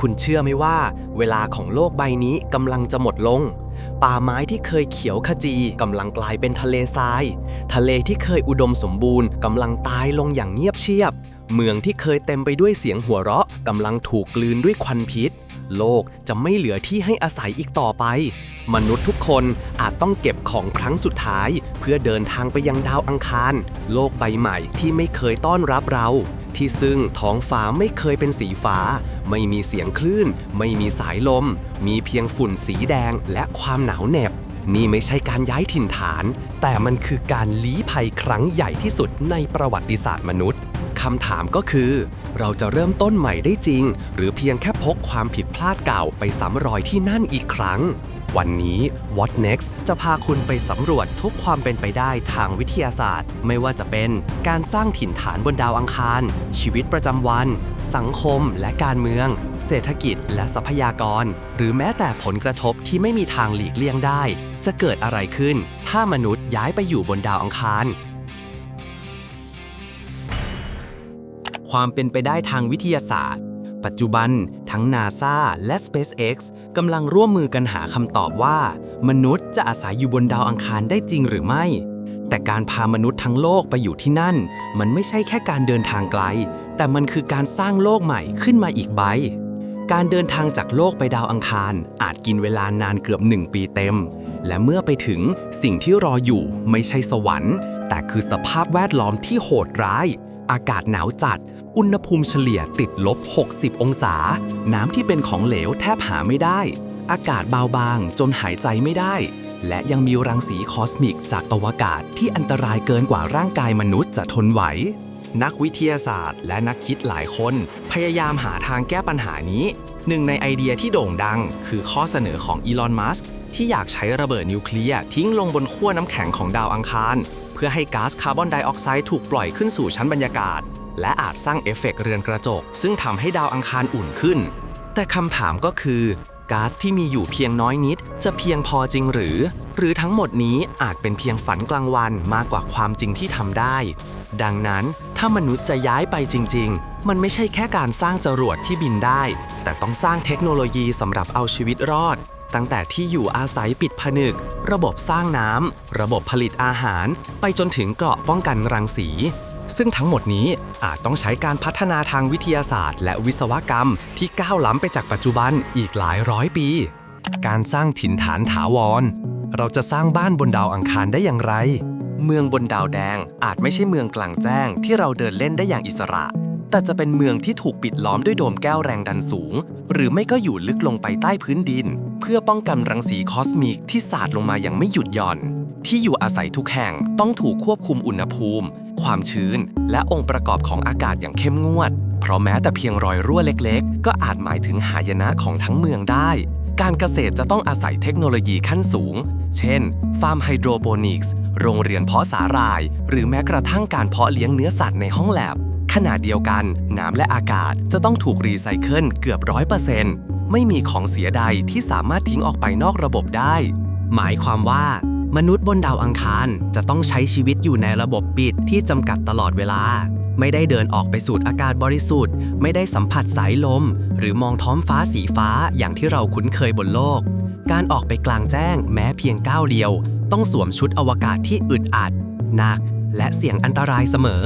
คุณเชื่อไหมว่า เวลาของโลกใบนี้กำลังจะหมดลง ป่าไม้ที่เคยเขียวขจีกำลังกลายเป็นทะเลทราย ทะเลที่เคยอุดมสมบูรณ์กำลังตายลงอย่างเงียบเชียบ เมืองที่เคยเต็มไปด้วยเสียงหัวเราะกำลังถูกกลืนด้วยควันพิษ โลกจะไม่เหลือที่ให้อาศัยอีกต่อไป มนุษย์ทุกคนอาจต้องเก็บของครั้งสุดท้าย เพื่อเดินทางไปยังดาวอังคาร โลกใบใหม่ที่ไม่เคยต้อนรับเรา ที่ซึ่งท้องฟ้าไม่เคยเป็นสีฟ้า ไม่มีเสียงคลื่น ไม่มีสายลม มีเพียงฝุ่นสีแดงและความหนาวเหน็บ นี่ไม่ใช่การย้ายถิ่นฐาน แต่มันคือการลี้ภัยครั้งใหญ่ที่สุดในประวัติศาสตร์มนุษย์คำถามก็คือ เราจะเริ่มต้นใหม่ได้จริง หรือเพียงแค่พกความผิดพลาดเก่าไปซ้ำรอยที่นั่นอีกครั้ง วันนี้ What Next จะพาคุณไปสำรวจทุกความเป็นไปได้ทางวิทยาศาสตร์ ไม่ว่าจะเป็นการสร้างถิ่นฐานบนดาวอังคาร ชีวิตประจำวัน สังคมและการเมือง เศรษฐกิจและทรัพยากร หรือแม้แต่ผลกระทบที่ไม่มีทางหลีกเลี่ยงได้ จะเกิดอะไรขึ้น ถ้ามนุษย์ย้ายไปอยู่บนดาวอังคารความเป็นไปได้ทางวิทยาศาสตร์ ปัจจุบัน ทั้ง NASA และ SpaceX กำลังร่วมมือกันหาคำตอบว่า มนุษย์จะอาศัยอยู่บนดาวอังคารได้จริงหรือไม่ แต่การพามนุษย์ทั้งโลกไปอยู่ที่นั่น มันไม่ใช่แค่การเดินทางไกล แต่มันคือการสร้างโลกใหม่ขึ้นมาอีกใบ การเดินทางจากโลกไปดาวอังคาร อาจกินเวลานานเกือบ1ปีเต็ม และเมื่อไปถึงสิ่งที่รออยู่ไม่ใช่สวรรค์ แต่คือสภาพแวดล้อมที่โหดร้าย อากาศหนาวจัด อุณหภูมิเฉลี่ยติดลบ 60 องศา น้ำที่เป็นของเหลวแทบหาไม่ได้ อากาศเบาบางจนหายใจไม่ได้ และยังมีรังสีคอสมิกจากอวกาศที่อันตรายเกินกว่าร่างกายมนุษย์จะทนไหว นักวิทยาศาสตร์ และนักคิดหลายคน พยายามหาทางแก้ปัญหานี้ หนึ่งในไอเดียที่โด่งดัง คือข้อเสนอของอีลอน มัสก์ที่อยากใช้ระเบิดนิวเคลียร์ทิ้งลงบนขั้วน้ำแข็งของดาวอังคาร เพื่อให้ก๊าซคาร์บอนไดออกไซด์ถูกปล่อยขึ้นสู่ชั้นบรรยากาศ และอาจสร้างเอฟเฟกต์เรือนกระจก ซึ่งทำให้ดาวอังคารอุ่นขึ้น แต่คำถามก็คือก๊าซที่มีอยู่เพียงน้อยนิด จะเพียงพอจริงหรือ หรือทั้งหมดนี้อาจเป็นเพียงฝันกลางวันมากกว่าความจริงที่ทำได้ ดังนั้นถ้ามนุษย์จะย้ายไปจริง ๆ มันไม่ใช่แค่การสร้างจรวดที่บินได้ แต่ต้องสร้างเทคโนโลยีสำหรับเอาชีวิตรอด ตั้งแต่ที่อยู่อาศัยปิดผนึก ระบบสร้างน้ำระบบผลิตอาหาร ไปจนถึงเกราะป้องกันรังสี ซึ่งทั้งหมดนี้อาจต้องใช้การพัฒนาทางวิทยาศาสตร์ และวิศวกรรมที่ก้าวล้ำไปจากปัจจุบันอีกหลายร้อยปี การสร้างถิ่นฐานถาวร เราจะสร้างบ้านบนดาวอังคารได้อย่างไร เมืองบนดาวแดงอาจไม่ใช่เมืองกลางแจ้งที่เราเดินเล่นได้อย่างอิสระ แต่จะเป็นเมืองที่ถูกปิดล้อมด้วยโดมแก้วแรงดันสูง หรือไม่ก็อยู่ลึกลงไปใต้พื้นดิน เพื่อป้องกันรังสีคอสมิกที่สาดลงมาอย่างไม่หยุดหย่อนที่อยู่อาศัยทุกแห่งต้องถูกควบคุมอุณหภูมิ ความชื้น และองค์ประกอบของอากาศอย่างเข้มงวด เพราะแม้แต่เพียงรอยรั่วเล็กๆ ก็อาจหมายถึงหายนะของทั้งเมืองได้ การเกษตรจะต้องอาศัยเทคโนโลยีขั้นสูง เช่น ฟาร์มไฮโดรโปนิกส์ โรงเรียนเพาะสาหร่าย หรือแม้กระทั่งการเพาะเลี้ยงเนื้อสัตว์ในห้องแลบขณะเดียวกัน น้ำและอากาศจะต้องถูกรีไซเคิลเกือบร้อยเปอร์เซ็นต์ไม่มีของเสียใดที่สามารถทิ้งออกไปนอกระบบได้ หมายความว่า มนุษย์บนดาวอังคารจะต้องใช้ชีวิตอยู่ในระบบปิดที่จำกัดตลอดเวลา ไม่ได้เดินออกไปสูดอากาศบริสุทธิ์ ไม่ได้สัมผัสสายลม หรือมองท้องฟ้าสีฟ้าอย่างที่เราคุ้นเคยบนโลก การออกไปกลางแจ้งแม้เพียงก้าวเดียว ต้องสวมชุดอวกาศที่อึดอัดหนัก และเสี่ยงอันตรายเสมอ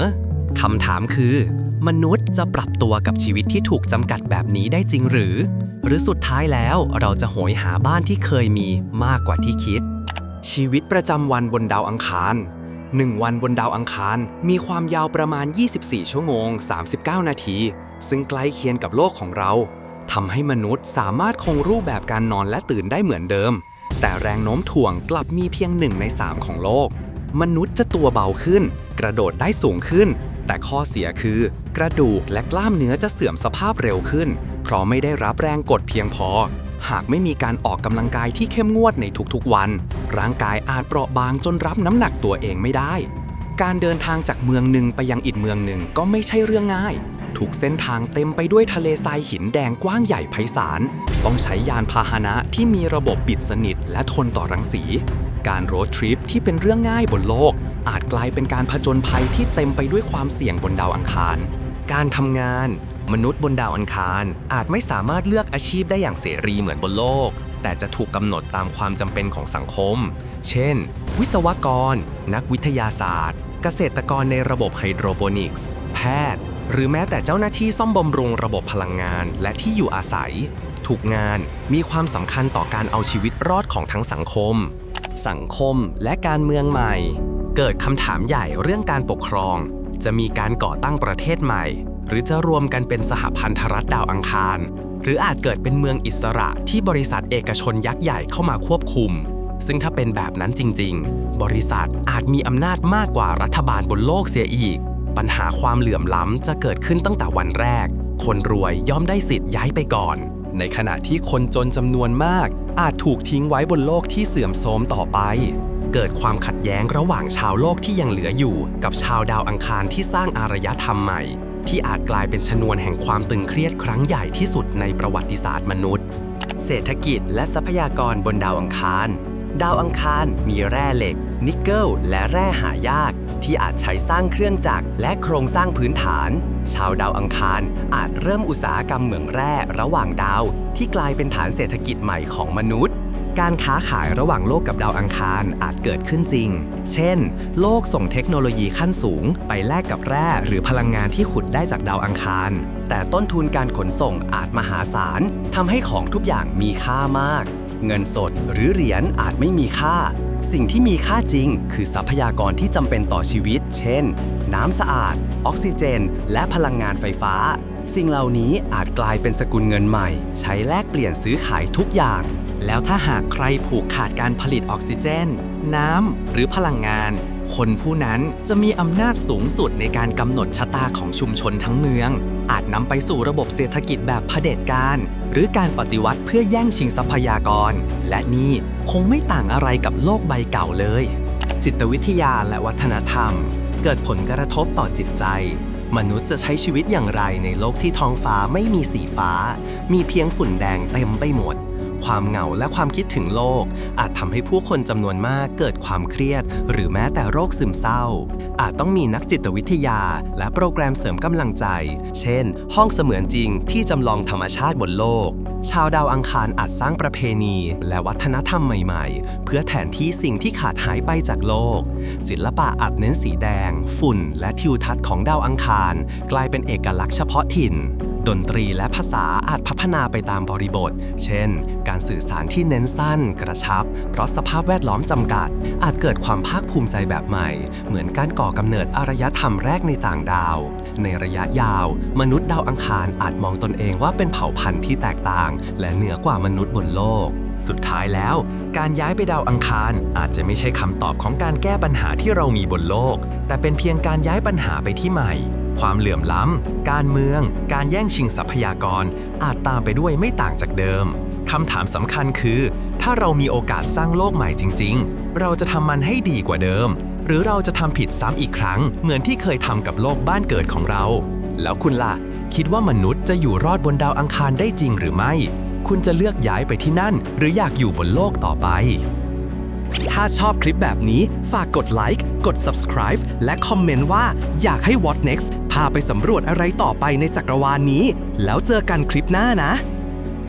คำถามคือ มนุษย์จะปรับตัวกับชีวิตที่ถูกจำกัดแบบนี้ได้จริงหรือ หรือสุดท้ายแล้วเราจะโหยหาบ้านที่เคยมีมากกว่าที่คิด ชีวิตประจำวันบนดาวอังคาร 1 วันบนดาวอังคารมีความยาวประมาณ 24 ชั่วโมง 39 นาที ซึ่งใกล้เคียงกับโลกของเราทำให้มนุษย์สามารถคงรูปแบบการนอนและตื่นได้เหมือนเดิม แต่แรงโน้มถ่วงกลับมีเพียงหนึ่งใน 3 ของโลก มนุษย์จะตัวเบาขึ้น กระโดดได้สูงขึ้น แต่ข้อเสียคือ กระดูกและกล้ามเนื้อจะเสื่อมสภาพเร็วขึ้น เพราะไม่ได้รับแรงกดเพียงพอ หากไม่มีการออกกำลังกายที่เข้มงวดในทุกๆวัน ร่างกายอาจเปราะบางจนรับน้ำหนักตัวเองไม่ได้ การเดินทางจากเมืองหนึ่งไปยังอีกเมืองหนึ่งก็ไม่ใช่เรื่องง่าย ทุกเส้นทางเต็มไปด้วยทะเลทรายหินแดงกว้างใหญ่ไพศาล ต้องใช้ยานพาหนะที่มีระบบปิดสนิทและทนต่อรังสี การโรดทริปที่เป็นเรื่องง่ายบนโลก อาจกลายเป็นการผจญภัยที่เต็มไปด้วยความเสี่ยงบนดาวอังคาร การทำงาน มนุษย์บนดาวอังคาร อาจไม่สามารถเลือกอาชีพได้อย่างเสรีเหมือนบนโลก แต่จะถูกกำหนดตามความจำเป็นของสังคม เช่น วิศวกร นักวิทยาศาสตร์ เกษตรกรในระบบไฮโดรโปนิกส์ แพทย์ หรือแม้แต่เจ้าหน้าที่ซ่อมบำรุงระบบพลังงานและที่อยู่อาศัย ถูกงานมีความสำคัญต่อการเอาชีวิตรอดของทั้งสังคม สังคมและการเมืองใหม่ เกิดคำถามใหญ่เรื่องการปกครอง จะมีการก่อตั้งประเทศใหม่ หรือจะรวมกันเป็นสหพันธรัฐดาวอังคาร หรืออาจเกิดเป็นเมืองอิสระที่บริษัทเอกชนยักษ์ใหญ่เข้ามาควบคุม ซึ่งถ้าเป็นแบบนั้นจริง ๆ บริษัทอาจมีอำนาจมากกว่ารัฐบาลบนโลกเสียอีก ปัญหาความเหลื่อมล้ำจะเกิดขึ้นตั้งแต่วันแรก คนรวยย่อมได้สิทธิ์ย้ายไปก่อน ในขณะที่คนจนจำนวนมาก อาจถูกทิ้งไว้บนโลกที่เสื่อมโทรมต่อไปเกิดความขัดแย้งระหว่างชาวโลกที่ยังเหลืออยู่ กับชาวดาวอังคารที่สร้างอารยธรรมใหม่ ที่อาจกลายเป็นชนวนแห่งความตึงเครียดครั้งใหญ่ที่สุดในประวัติศาสตร์มนุษย์ เศรษฐกิจและทรัพยากรบนดาวอังคาร ดาวอังคารมีแร่เหล็ก นิกเกิลและแร่หายาก ที่อาจใช้สร้างเครื่องจักรและโครงสร้างพื้นฐาน ชาวดาวอังคารอาจเริ่มอุตสาหกรรมเหมืองแร่ระหว่างดาว ที่กลายเป็นฐานเศรษฐกิจใหม่ของมนุษย์ การค้าขายระหว่างโลกกับดาวอังคารอาจเกิดขึ้นจริง เช่น โลกส่งเทคโนโลยีขั้นสูง ไปแลกกับแร่หรือพลังงานที่ขุดได้จากดาวอังคาร แต่ต้นทุนการขนส่งอาจมหาศาลทำให้ของทุกอย่างมีค่ามาก เงินสดหรือเหรียญอาจไม่มีค่า สิ่งที่มีค่าจริง คือทรัพยากรที่จำเป็นต่อชีวิต เช่น น้ำสะอาด ออกซิเจน และพลังงานไฟฟ้า สิ่งเหล่านี้อาจกลายเป็นสกุลเงินใหม่ ใช้แลกเปลี่ยนซื้อขายทุกอย่าง แล้วถ้าหากใครผูกขาดการผลิตออกซิเจน น้ำ หรือพลังงาน คนผู้นั้นจะมีอำนาจสูงสุดในการกำหนดชะตาของชุมชนทั้งเมือง อาจนำไปสู่ระบบเศรษฐกิจแบบเผด็จการ หรือการปฏิวัติเพื่อแย่งชิงทรัพยากร และนี่คงไม่ต่างอะไรกับโลกใบเก่าเลย จิตวิทยาและวัฒนธรรม เกิดผลกระทบต่อจิตใจ มนุษย์จะใช้ชีวิตอย่างไรในโลกที่ท้องฟ้าไม่มีสีฟ้า มีเพียงฝุ่นแดงเต็มไปหมด ความเหงาและความคิดถึงโลก อาจทำให้ผู้คนจำนวนมากเกิดความเครียด หรือแม้แต่โรคซึมเศร้า อาจต้องมีนักจิตวิทยา และโปรแกรมเสริมกำลังใจ เช่น ห้องเสมือนจริงที่จำลองธรรมชาติบนโลก ชาวดาวอังคารอาจสร้างประเพณี และวัฒนธรรมใหม่ๆ เพื่อแทนที่สิ่งที่ขาดหายไปจากโลก ศิลปะอาจเน้นสีแดง ฝุ่น และทิวทัศน์ของดาวอังคาร กลายเป็นเอกลักษณ์เฉพาะถิ่น ดนตรีและภาษาอาจพัฒนาไปตามบริบท เช่น การสื่อสารที่เน้นสั้น กระชับ เพราะสภาพแวดล้อมจำกัด อาจเกิดความภาคภูมิใจแบบใหม่ เหมือนการก่อกำเนิดอารยธรรมแรกในต่างดาว ในระยะยาว มนุษย์ดาวอังคารอาจมองตนเองว่าเป็นเผ่าพันธุ์ที่แตกต่าง และเหนือกว่ามนุษย์บนโลกสุดท้ายแล้ว การย้ายไปดาวอังคารอาจจะไม่ใช่คำตอบของการแก้ปัญหาที่เรามีบนโลก แต่เป็นเพียงการย้ายปัญหาไปที่ใหม่ ความเหลื่อมล้ำ การเมือง การแย่งชิงทรัพยากร อาจตามไปด้วยไม่ต่างจากเดิมคำถามสำคัญคือ ถ้าเรามีโอกาสสร้างโลกใหม่จริง ๆ เราจะทำมันให้ดีกว่าเดิม หรือเราจะทำผิดซ้ำอีกครั้ง เหมือนที่เคยทำกับโลกบ้านเกิดของเรา แล้วคุณล่ะ คิดว่ามนุษย์จะอยู่รอดบนดาวอังคารได้จริงหรือไม่ คุณจะเลือกย้ายไปที่นั่น หรืออยากอยู่บนโลกต่อไป ถ้าชอบคลิปแบบนี้ฝากกดไลค์ กด subscribe และคอมเมนต์ว่าอยากให้ What Next พาไปสำรวจอะไรต่อไปในจักรวาลนี้ แล้วเจอกันคลิปหน้านะ